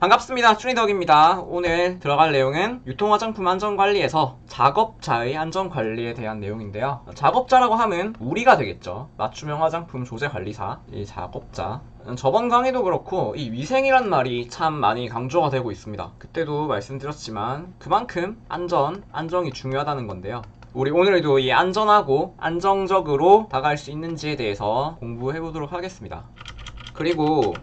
반갑습니다. 쭈니덕입니다. 오늘 들어갈 내용은 유통화장품 안전관리에서 작업자의 안전관리에 대한 내용인데요. 작업자라고 하면 우리가 되겠죠. 맞춤형 화장품 조제관리사, 이 작업자. 저번 강의도 그렇고 이 위생이란 말이 참 많이 강조가 되고 있습니다. 그때도 말씀드렸지만 그만큼 안전, 안정이 중요하다는 건데요. 우리 오늘도 이 안전하고 안정적으로 다가갈 수 있는지에 대해서 공부해 보도록 하겠습니다. 그리고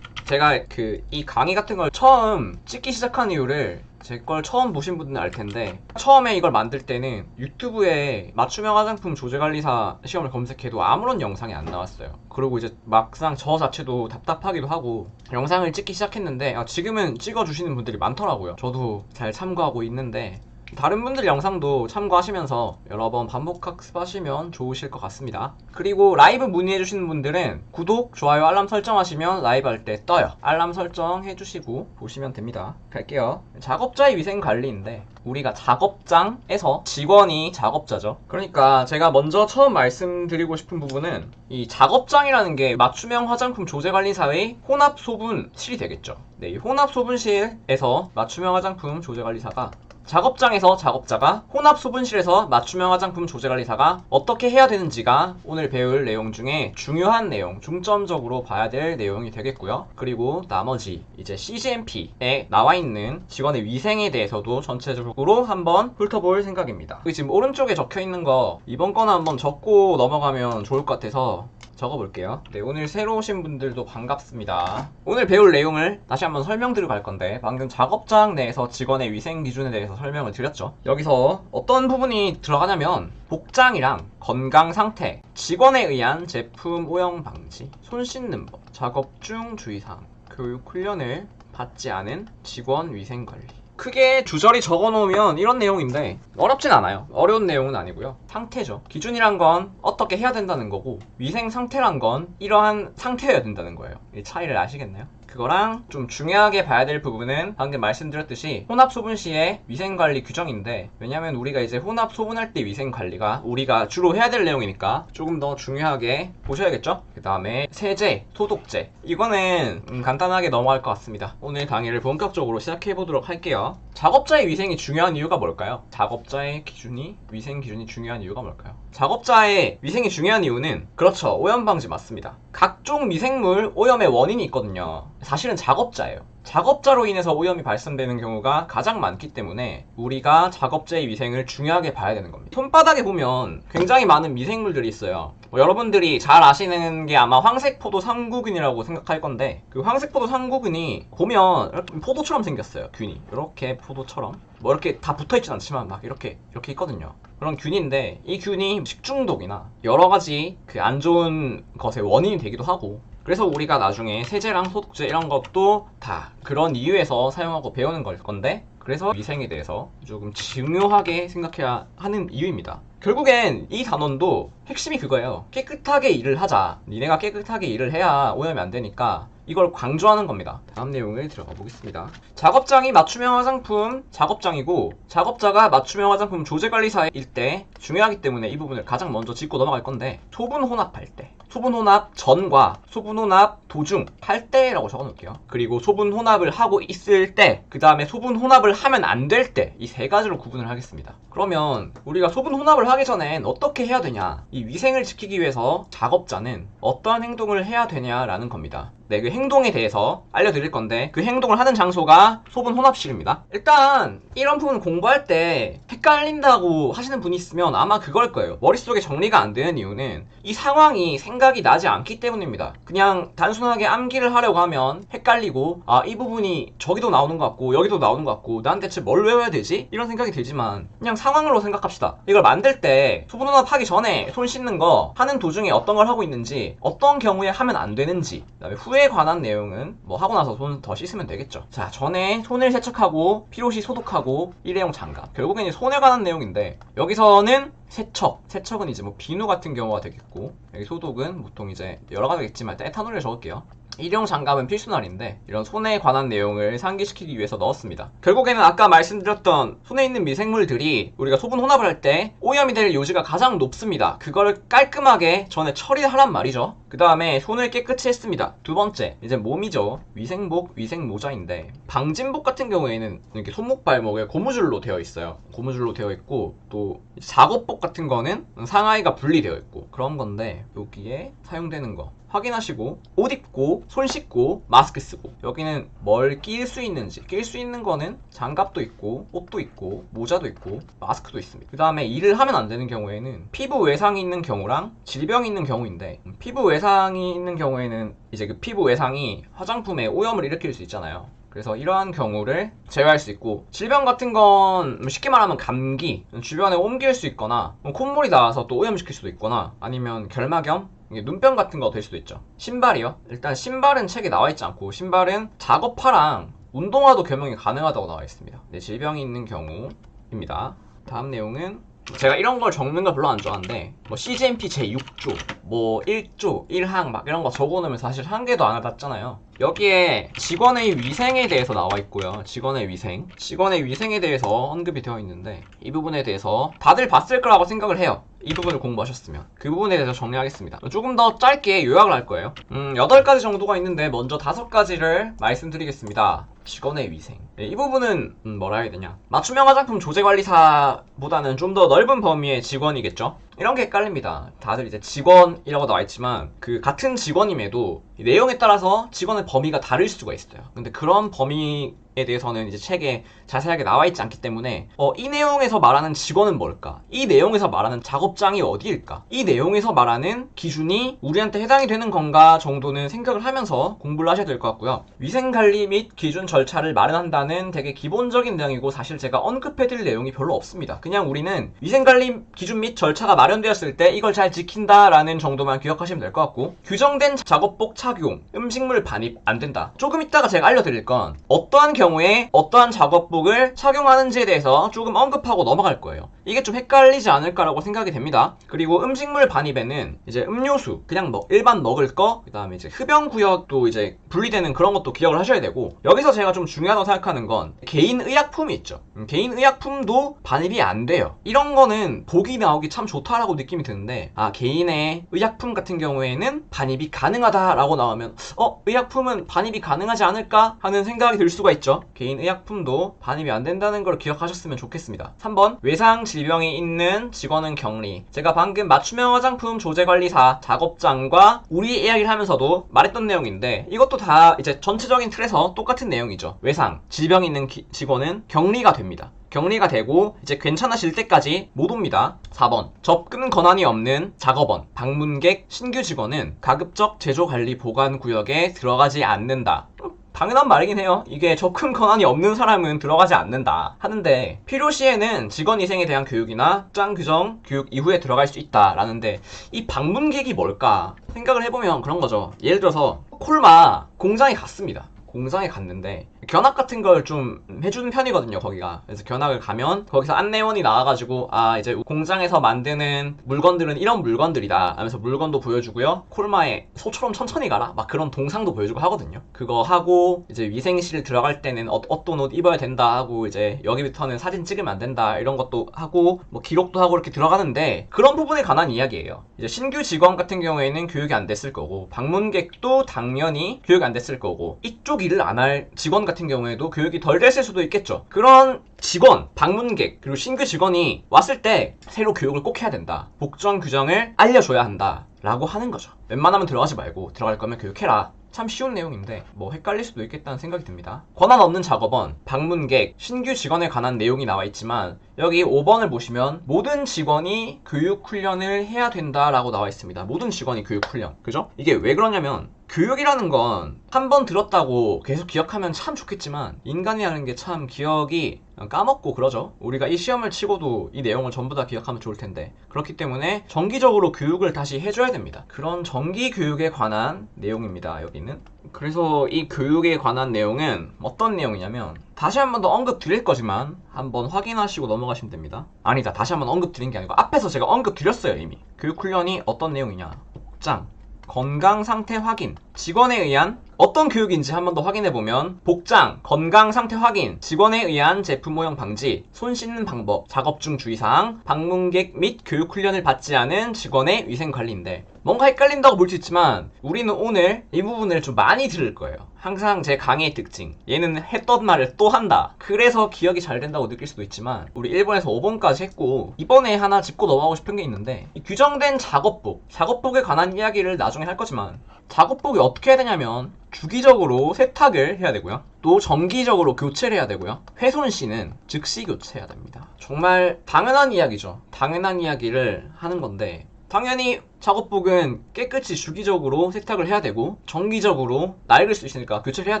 제가 그 이 강의 같은 걸 처음 찍기 시작한 이유를 제 걸 처음 보신 분들은 알 텐데 처음에 이걸 만들 때는 유튜브에 맞춤형 화장품 조제관리사 시험을 검색해도 아무런 영상이 안 나왔어요. 그리고 이제 막상 저 자체도 답답하기도 하고 영상을 찍기 시작했는데 아, 지금은 찍어주시는 분들이 많더라고요. 저도 잘 참고하고 있는데 다른 분들 영상도 참고하시면서 여러 번 반복 학습하시면 좋으실 것 같습니다. 그리고 라이브 문의해주시는 분들은 구독, 좋아요, 알람 설정하시면 라이브 할 때 떠요. 알람 설정 해주시고 보시면 됩니다. 갈게요. 작업자의 위생 관리인데 우리가 작업장에서 직원이 작업자죠. 그러니까 제가 먼저 처음 말씀드리고 싶은 부분은 이 작업장이라는 게 맞춤형 화장품 조제관리사의 혼합 소분실이 되겠죠. 네, 이 혼합 소분실에서 맞춤형 화장품 조제관리사가 작업장에서 작업자가 혼합 소분실에서 맞춤형 화장품 조제 관리사가 어떻게 해야 되는지가 오늘 배울 내용 중에 중요한 내용, 중점적으로 봐야 될 내용이 되겠고요. 그리고 나머지 이제 CGMP에 나와 있는 직원의 위생에 대해서도 전체적으로 한번 훑어볼 생각입니다. 지금 오른쪽에 적혀 있는 거 이번 거는 한번 적고 넘어가면 좋을 것 같아서 적어볼게요. 네, 오늘 새로 오신 분들도 반갑습니다. 오늘 배울 내용을 다시 한번 설명드리고 갈 건데, 방금 작업장 내에서 직원의 위생 기준에 대해서 설명을 드렸죠. 여기서 어떤 부분이 들어가냐면, 복장이랑 건강 상태, 직원에 의한 제품 오염 방지, 손 씻는 법, 작업 중 주의사항, 교육 훈련을 받지 않은 직원 위생 관리. 크게 주저리 적어 놓으면 이런 내용인데 어렵진 않아요. 어려운 내용은 아니고요. 상태죠. 기준이란 건 어떻게 해야 된다는 거고 위생 상태란 건 이러한 상태여야 된다는 거예요. 이 차이를 아시겠나요? 그거랑 좀 중요하게 봐야 될 부분은 방금 말씀드렸듯이 혼합 소분 시의 위생 관리 규정인데 왜냐면 우리가 이제 혼합 소분할 때 위생 관리가 우리가 주로 해야 될 내용이니까 조금 더 중요하게 보셔야겠죠? 그 다음에 세제, 소독제 이거는 음, 간단하게 넘어갈 것 같습니다. 오늘 강의를 본격적으로 시작해 보도록 할게요. 작업자의 위생이 중요한 이유가 뭘까요? 작업자의 기준이 위생 기준이 중요한 이유가 뭘까요? 작업자의 위생이 중요한 이유는 그렇죠 오염 방지 맞습니다. 각종 미생물 오염의 원인이 있거든요. 사실은 작업자예요. 작업자로 인해서 오염이 발생되는 경우가 가장 많기 때문에 우리가 작업자의 위생을 중요하게 봐야 되는 겁니다. 손바닥에 보면 굉장히 많은 미생물들이 있어요. 뭐 여러분들이 잘 아시는 게 아마 황색포도 상구균이라고 생각할 건데 그 황색포도 상구균이 보면 이렇게 포도처럼 생겼어요. 균이 이렇게 포도처럼 뭐 이렇게 다 붙어있진 않지만 막 이렇게 이렇게 있거든요. 그런 균인데 이 균이 식중독이나 여러 가지 그 안 좋은 것의 원인이 되기도 하고 그래서 우리가 나중에 세제랑 소독제 이런 것도 다 그런 이유에서 사용하고 배우는 걸 건데 그래서 위생에 대해서 조금 중요하게 생각해야 하는 이유입니다. 결국엔 이 단원도 핵심이 그거예요. 깨끗하게 일을 하자. 니네가 깨끗하게 일을 해야 오염이 안 되니까 이걸 강조하는 겁니다. 다음 내용을 들어가 보겠습니다. 작업장이 맞춤형 화장품 작업장이고 작업자가 맞춤형 화장품 조제관리사일 때 중요하기 때문에 이 부분을 가장 먼저 짚고 넘어갈 건데 소분 혼합할 때 소분 혼합 전과 소분 혼합 도중 할 때라고 적어 놓을게요. 그리고 소분 혼합을 하고 있을 때, 그 다음에 소분 혼합을 하면 안 될 때, 이 세 가지로 구분을 하겠습니다. 그러면 우리가 소분 혼합을 하기 전엔 어떻게 해야 되냐? 이 위생을 지키기 위해서 작업자는 어떠한 행동을 해야 되냐라는 겁니다. 네, 그 행동에 대해서 알려드릴 건데 그 행동을 하는 장소가 소분 혼합실입니다. 일단 이런 부분 공부할 때 헷갈린다고 하시는 분이 있으면 아마 그걸 거예요. 머릿속에 정리가 안 되는 이유는 이 상황이 생각이 나지 않기 때문입니다. 그냥 단순하게 암기를 하려고 하면 헷갈리고 아 이 부분이 저기도 나오는 것 같고 여기도 나오는 것 같고 난 대체 뭘 외워야 되지? 이런 생각이 들지만 그냥 상황으로 생각합시다. 이걸 만들 때 소분 혼합하기 전에 손 씻는 거 하는 도중에 어떤 걸 하고 있는지 어떤 경우에 하면 안 되는지 그다음에 후에 관한 내용은 뭐 하고 나서 손 더 씻으면 되겠죠. 자, 전에 손을 세척하고 필요시 소독하고 일회용 장갑. 결국엔 이제 손에 관한 내용인데 여기서는 세척. 세척은 이제 뭐 비누 같은 경우가 되겠고 여기 소독은 보통 이제 여러 가지겠지만 일단 에탄올을 적을게요. 일용 장갑은 필수날인데 이런 손에 관한 내용을 상기시키기 위해서 넣었습니다. 결국에는 아까 말씀드렸던 손에 있는 미생물들이 우리가 소분 혼합을 할 때 오염이 될 요지가 가장 높습니다. 그걸 깔끔하게 전에 처리하란 말이죠. 그 다음에 손을 깨끗이 했습니다. 두 번째, 이제 몸이죠. 위생복, 위생모자인데, 방진복 같은 경우에는 이렇게 손목 발목에 고무줄로 되어 있어요. 고무줄로 되어 있고, 또 작업복 같은 거는 상하이가 분리되어 있고, 그런 건데, 여기에 사용되는 거. 확인하시고 옷 입고 손 씻고 마스크 쓰고 여기는 뭘 낄 수 있는지 낄 수 있는 거는 장갑도 있고 옷도 있고 모자도 있고 마스크도 있습니다 그 다음에 일을 하면 안 되는 경우에는 피부 외상이 있는 경우랑 질병이 있는 경우인데 음, 피부 외상 이 있는 경우에는 이제 그 피부 외상이 화장품에 오염을 일으킬 수 있잖아요. 그래서 이러한 경우를 제외할 수 있고 질병 같은 건 쉽게 말하면 감기 주변에 옮길 수 있거나 뭐 콧물이 나와서 또 오염시킬 수도 있거나 아니면 결막염 눈병 같은 거 될 수도 있죠. 신발이요? 일단 신발은 책에 나와 있지 않고 신발은 작업화랑 운동화도 겸용이 가능하다고 나와 있습니다. 네, 질병이 있는 경우입니다. 다음 내용은 제가 이런 걸 적는 걸 별로 안 좋아하는데 뭐 CGMP 제6조 뭐 1조 1항 막 이런 거 적어놓으면 사실 한 개도 안 와닿잖아요. 여기에 직원의 위생에 대해서 나와 있고요. 직원의 위생. 직원의 위생에 대해서 언급이 되어 있는데 이 부분에 대해서 다들 봤을 거라고 생각을 해요. 이 부분을 공부하셨으면. 그 부분에 대해서 정리하겠습니다. 조금 더 짧게 요약을 할 거예요. 음 8가지 정도가 있는데 먼저 5가지를 말씀드리겠습니다 직원의 위생. 네, 이 부분은 음, 뭐라 해야 되냐. 맞춤형 화장품 조제관리사보다는 좀 더 넓은 범위의 직원이겠죠 이런 게 헷갈립니다 다들 이제 직원이라고 나와 있지만 그 같은 직원임에도 이 내용에 따라서 직원의 범위가 다를 수가 있어요 근데 그런 범위에 대해서는 이제 책에 자세하게 나와 있지 않기 때문에 어, 이 내용에서 말하는 직원은 뭘까? 이 내용에서 말하는 작업장이 어디일까? 이 내용에서 말하는 기준이 우리한테 해당이 되는 건가 정도는 생각을 하면서 공부를 하셔야 될 것 같고요. 위생관리 및 기준 절차를 마련한다는 되게 기본적인 내용이고 사실 제가 언급해드릴 내용이 별로 없습니다. 그냥 우리는 위생관리 기준 및 절차가 마련 되었을 때 이걸 잘 지킨다라는 정도만 기억하시면 될 것 같고 규정된 작업복 착용, 음식물 반입 안 된다. 조금 이따가 제가 알려드릴 건 어떠한 경우에 어떠한 작업복을 착용하는지에 대해서 조금 언급하고 넘어갈 거예요. 이게 좀 헷갈리지 않을까라고 생각이 됩니다. 그리고 음식물 반입에는 이제 음료수, 그냥 뭐 일반 먹을 거, 그 다음에 이제 흡연 구역도 이제 분리되는 그런 것도 기억을 하셔야 되고 여기서 제가 좀 중요하다고 생각하는 건 개인 의약품이 있죠. 음, 개인 의약품도 반입이 안 돼요. 이런 거는 복이 나오기 참 좋다 라고 느낌이 드는데 아 개인의 의약품 같은 경우에는 반입이 가능하다라고 나오면 어 의약품은 반입이 가능하지 않을까 하는 생각이 들 수가 있죠. 개인 의약품도 반입이 안 된다는 걸 기억하셨으면 좋겠습니다. 3번 외상 질병이 있는 직원은 격리. 제가 방금 맞춤형 화장품 조제관리사 작업장과 우리 이야기를 하면서도 말했던 내용인데 이것도 다 이제 전체적인 틀에서 똑같은 내용이죠. 외상 질병이 있는 기- 직원은 격리가 됩니다. 격리가 되고 이제 괜찮아질 때까지 못 옵니다. 4번 접근 권한이 없는 작업원, 방문객, 신규 직원은 가급적 제조관리 보관 구역에 들어가지 않는다. 음, 당연한 말이긴 해요. 이게 접근 권한이 없는 사람은 들어가지 않는다 하는데 필요시에는 직원 위생에 대한 교육이나 짱 규정 교육 이후에 들어갈 수 있다라는데 이 방문객이 뭘까 생각을 해보면 그런 거죠. 예를 들어서 콜마 공장에 갔습니다. 공장에 갔는데 견학 같은 걸 좀 해주는 편이거든요 거기가. 그래서 견학을 가면 거기서 안내원이 나와가지고 아 이제 공장에서 만드는 물건들은 이런 물건들이다 하면서 물건도 보여주고요. 콜마에 소처럼 천천히 가라. 막 그런 동상도 보여주고 하거든요. 그거 하고 이제 위생실 들어갈 때는 어, 어떤 옷 입어야 된다 하고 이제 여기부터는 사진 찍으면 안 된다 이런 것도 하고 뭐 기록도 하고 이렇게 들어가는데 그런 부분에 관한 이야기예요. 이제 신규 직원 같은 경우에는 교육이 안 됐을 거고 방문객도 당연히 교육이 안 됐을 거고 이쪽 일을 안 할 직원 같은 경우에도 교육이 덜 됐을 수도 있겠죠. 그런 직원, 방문객, 그리고 신규 직원이 왔을 때 새로 교육을 꼭 해야 된다. 복종 규정을 알려줘야 한다. 라고 하는 거죠. 웬만하면 들어가지 말고 들어갈 거면 교육해라. 참 쉬운 내용인데 뭐 헷갈릴 수도 있겠다는 생각이 듭니다. 권한 없는 작업원, 방문객, 신규 직원에 관한 내용이 나와 있지만 여기 5번을 보시면 모든 직원이 교육 훈련을 해야 된다라고 나와 있습니다. 모든 직원이 교육 훈련. 그죠? 이게 왜 그러냐면 교육이라는 건 한 번 들었다고 계속 기억하면 참 좋겠지만 인간이라는 게 참 기억이 까먹고 그러죠. 우리가 이 시험을 치고도 이 내용을 전부 다 기억하면 좋을 텐데 그렇기 때문에 정기적으로 교육을 다시 해줘야 됩니다. 그런 정기 교육에 관한 내용입니다. 여기는. 그래서 이 교육에 관한 내용은 어떤 내용이냐면 다시 한 번 더 언급 드릴 거지만 한번 확인하시고 넘어가시면 됩니다. 아니다. 다시 한 번 언급 드린 게 아니고 앞에서 제가 언급 드렸어요 이미. 교육 훈련이 어떤 내용이냐. 복장, 건강 상태 확인, 직원에 의한 어떤 교육인지 한 번 더 확인해 보면 복장, 건강 상태 확인, 직원에 의한 제품 오염 방지, 손 씻는 방법, 작업 중 주의사항, 방문객 및 교육 훈련을 받지 않은 직원의 위생 관리인데 뭔가 헷갈린다고 볼 수 있지만 우리는 오늘 이 부분을 좀 많이 들을 거예요. 항상 제 강의의 특징. 얘는 했던 말을 또 한다. 그래서 기억이 잘 된다고 느낄 수도 있지만 우리 1번에서 5번까지 했고 이번에 하나 짚고 넘어가고 싶은 게 있는데 이 규정된 작업복, 작업복에 관한 이야기를 나중에 할 거지만 작업복이 어떻게 해야 되냐면 주기적으로 세탁을 해야 되고요. 또 정기적으로 교체를 해야 되고요. 훼손 시는 즉시 교체해야 됩니다. 정말 당연한 이야기죠. 당연한 이야기를 하는 건데 당연히 작업복은 깨끗이 주기적으로 세탁을 해야 되고 정기적으로 낡을 수 있으니까 교체를 해야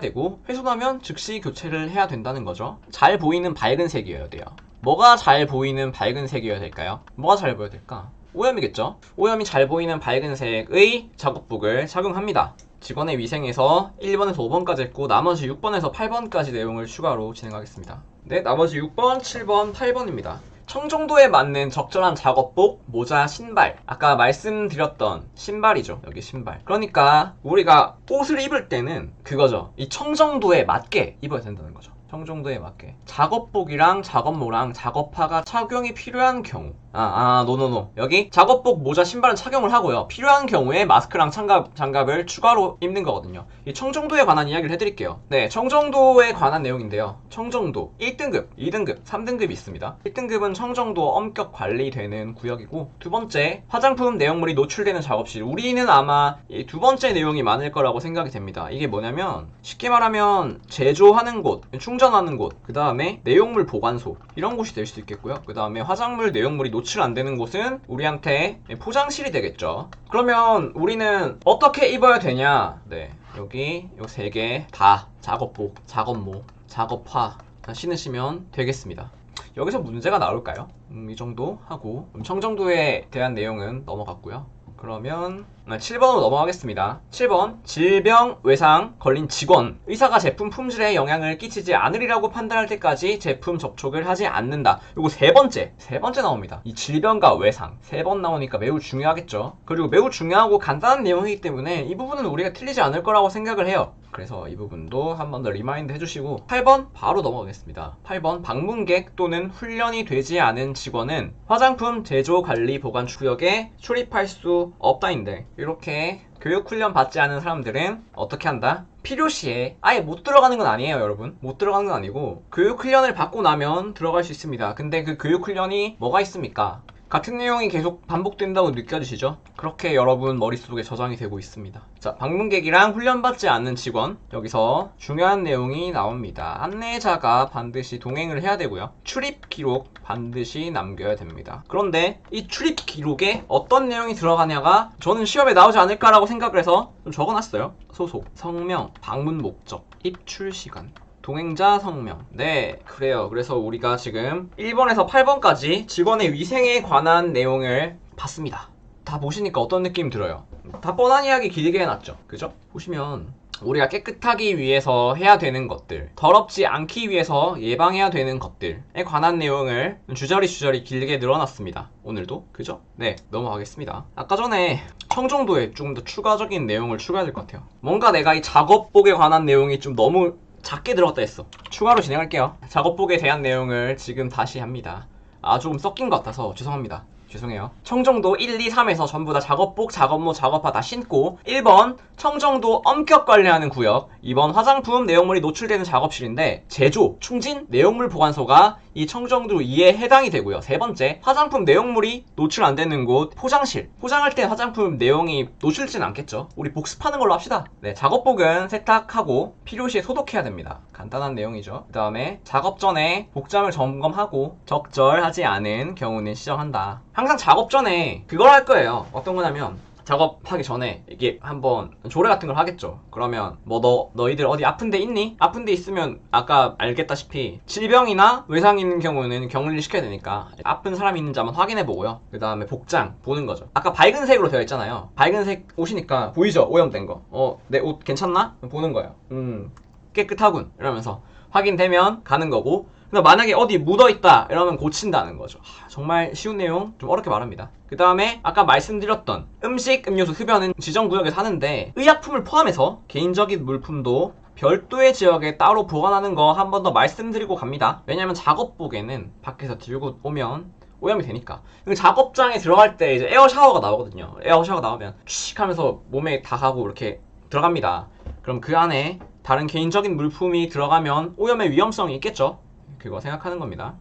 되고 훼손하면 즉시 교체를 해야 된다는 거죠. 잘 보이는 밝은 색이어야 돼요. 뭐가 잘 보이는 밝은 색이어야 될까요? 뭐가 잘 보여야 될까? 오염이겠죠? 오염이 잘 보이는 밝은 색의 작업복을 착용합니다. 직원의 위생에서 1번에서 5번까지 했고 나머지 6번에서 8번까지 내용을 추가로 진행하겠습니다. 네, 나머지 6번, 7번, 8번입니다. 청정도에 맞는 적절한 작업복, 모자, 신발. 아까 말씀드렸던 신발이죠. 여기 신발. 그러니까 우리가 옷을 입을 때는 그거죠. 이 청정도에 맞게 입어야 된다는 거죠. 청정도에 맞게. 작업복이랑 작업모랑 작업화가 착용이 필요한 경우. 아, 아, 노노노. 여기 작업복, 모자, 신발은 착용을 하고요. 필요한 경우에 마스크랑 장갑, 장갑을 추가로 입는 거거든요. 이 청정도에 관한 이야기를 해드릴게요. 네, 청정도에 관한 내용인데요. 청정도 1등급, 2등급, 3등급이 있습니다. 1등급은 청정도 엄격 관리되는 구역이고 두 번째, 화장품 내용물이 노출되는 작업실. 우리는 아마 이두 번째 내용이 많을 거라고 생각이 됩니다. 이게 뭐냐면 쉽게 말하면 제조하는 곳, 충전하는 곳, 그 다음에 내용물 보관소 이런 곳이 될 수도 있겠고요. 그 다음에 화장물 내용물이 노출 안 되는 곳은 우리한테 포장실이 되겠죠. 그러면 우리는 어떻게 입어야 되냐? 네, 여기 요 세 개 다 작업복, 작업모, 작업화 다 신으시면 되겠습니다. 여기서 문제가 나올까요? 음, 이 정도 하고 청정도에 대한 내용은 넘어갔고요. 그러면 7번으로 넘어가겠습니다. 7번 질병 외상 걸린 직원 의사가 제품 품질에 영향을 끼치지 않으리라고 판단할 때까지 제품 접촉을 하지 않는다. 요거 세 번째 세 번째 나옵니다. 이 질병과 외상 세 번 나오니까 매우 중요하겠죠. 그리고 매우 중요하고 간단한 내용이기 때문에 이 부분은 우리가 틀리지 않을 거라고 생각을 해요. 그래서 이 부분도 한 번 더 리마인드 해주시고 8번 바로 넘어가겠습니다. 8번 방문객 또는 훈련이 되지 않은 직원은 화장품 제조 관리 보관 구역에 출입할 수 없다인데 이렇게 교육 훈련 받지 않은 사람들은 어떻게 한다? 필요시에 아예 못 들어가는 건 아니에요 여러분 못 들어가는 건 아니고 교육 훈련을 받고 나면 들어갈 수 있습니다 근데 그 교육 훈련이 뭐가 있습니까? 같은 내용이 계속 반복된다고 느껴지시죠? 그렇게 여러분 머릿속에 저장이 되고 있습니다. 자, 방문객이랑 훈련받지 않는 직원. 여기서 중요한 내용이 나옵니다. 안내자가 반드시 동행을 해야 되고요. 출입 기록 반드시 남겨야 됩니다. 그런데 이 출입 기록에 어떤 내용이 들어가냐가 저는 시험에 나오지 않을까라고 생각을 해서 좀 적어놨어요. 소속, 성명, 방문 목적, 입출 시간. 동행자 성명. 네, 그래요. 그래서 우리가 지금 1번에서 8번까지 직원의 위생에 관한 내용을 봤습니다. 다 보시니까 어떤 느낌 들어요? 다 뻔한 이야기 길게 해놨죠. 그죠? 보시면 우리가 깨끗하기 위해서 해야 되는 것들, 더럽지 않기 위해서 예방해야 되는 것들에 관한 내용을 주저리 주저리 길게 늘어놨습니다. 오늘도. 그죠? 네, 넘어가겠습니다. 아까 전에 청정도에 조금 더 추가적인 내용을 추가해야 될 것 같아요. 뭔가 내가 이 작업복에 관한 내용이 좀 너무 작게 들어갔다 했어. 추가로 진행할게요. 작업복에 대한 내용을 지금 다시 합니다. 아, 조금 섞인 것 같아서 죄송합니다. 죄송해요. 청정도 1, 2, 3에서 전부 다 작업복, 작업모, 작업화 다 신고 1번 청정도 엄격 관리하는 구역 2번 화장품 내용물이 노출되는 작업실인데 제조, 충진, 내용물 보관소가 이 청정도 2에 해당이 되고요. 세 번째 화장품 내용물이 노출 안 되는 곳 포장실 포장할 때 화장품 내용이 노출되진 않겠죠. 우리 복습하는 걸로 합시다. 네, 작업복은 세탁하고 필요시에 소독해야 됩니다. 간단한 내용이죠. 그 다음에 작업 전에 복장을 점검하고 적절하지 않은 경우는 시정한다. 항상 작업 전에 그걸 할 거예요. 어떤 거냐면 작업하기 전에 이게 한번 조례 같은 걸 하겠죠. 그러면 뭐 너 너희들 어디 아픈 데 있니? 아픈 데 있으면 아까 알겠다시피 질병이나 외상 이 있는 경우는 격리를 시켜야 되니까 아픈 사람이 있는지 한번 확인해 보고요. 그 다음에 복장 보는 거죠. 아까 밝은 색으로 되어 있잖아요. 밝은 색 옷이니까 보이죠? 오염된 거. 어, 내 옷 괜찮나? 보는 거예요. 음, 깨끗하군. 이러면서 확인되면 가는 거고 근데 만약에 어디 묻어있다 이러면 고친다는 거죠. 하, 정말 쉬운 내용 좀 어렵게 말합니다. 그 다음에 아까 말씀드렸던 음식, 음료수, 흡연은 지정구역에 사는데 의약품을 포함해서 개인적인 물품도 별도의 지역에 따로 보관하는 거 한 번 더 말씀드리고 갑니다. 왜냐면 작업복에는 밖에서 들고 오면 오염이 되니까. 그 작업장에 들어갈 때 이제 에어 샤워가 나오거든요. 에어 샤워가 나오면 취 하면서 몸에 다 하고 이렇게 들어갑니다. 그럼 그 안에 다른 개인적인 물품이 들어가면 오염의 위험성이 있겠죠? 그거 생각하는 겁니다.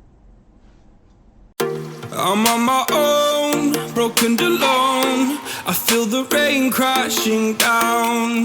I'm on my own, broken alone. I feel the rain crashing down.